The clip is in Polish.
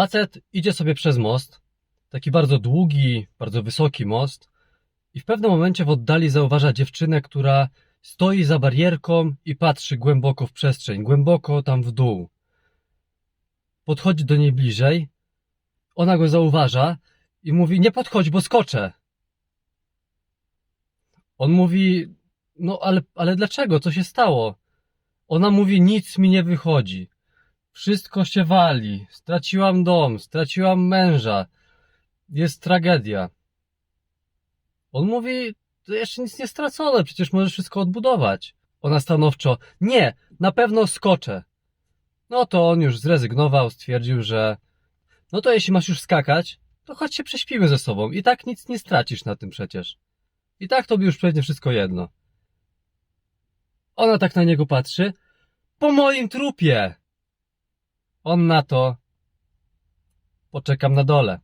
Facet idzie sobie przez most, taki bardzo długi, bardzo wysoki most, i w pewnym momencie w oddali zauważa dziewczynę, która stoi za barierką i patrzy głęboko w przestrzeń, głęboko tam w dół. Podchodzi do niej bliżej, ona go zauważa i mówi: Nie podchodź, bo skoczę. On mówi: No, ale, ale dlaczego? Co się stało? Ona mówi: Nic mi nie wychodzi. Wszystko się wali. Straciłam dom, straciłam męża. Jest tragedia. On mówi: To jeszcze nic nie stracone, przecież możesz wszystko odbudować. Ona stanowczo: Nie, na pewno skoczę. No to on już zrezygnował, stwierdził, że no to jeśli masz już skakać, to chodź się prześpimy ze sobą. I tak nic nie stracisz na tym przecież. I tak tobie już pewnie wszystko jedno. Ona tak na niego patrzy. Po moim trupie! On na to. Poczekam na dole.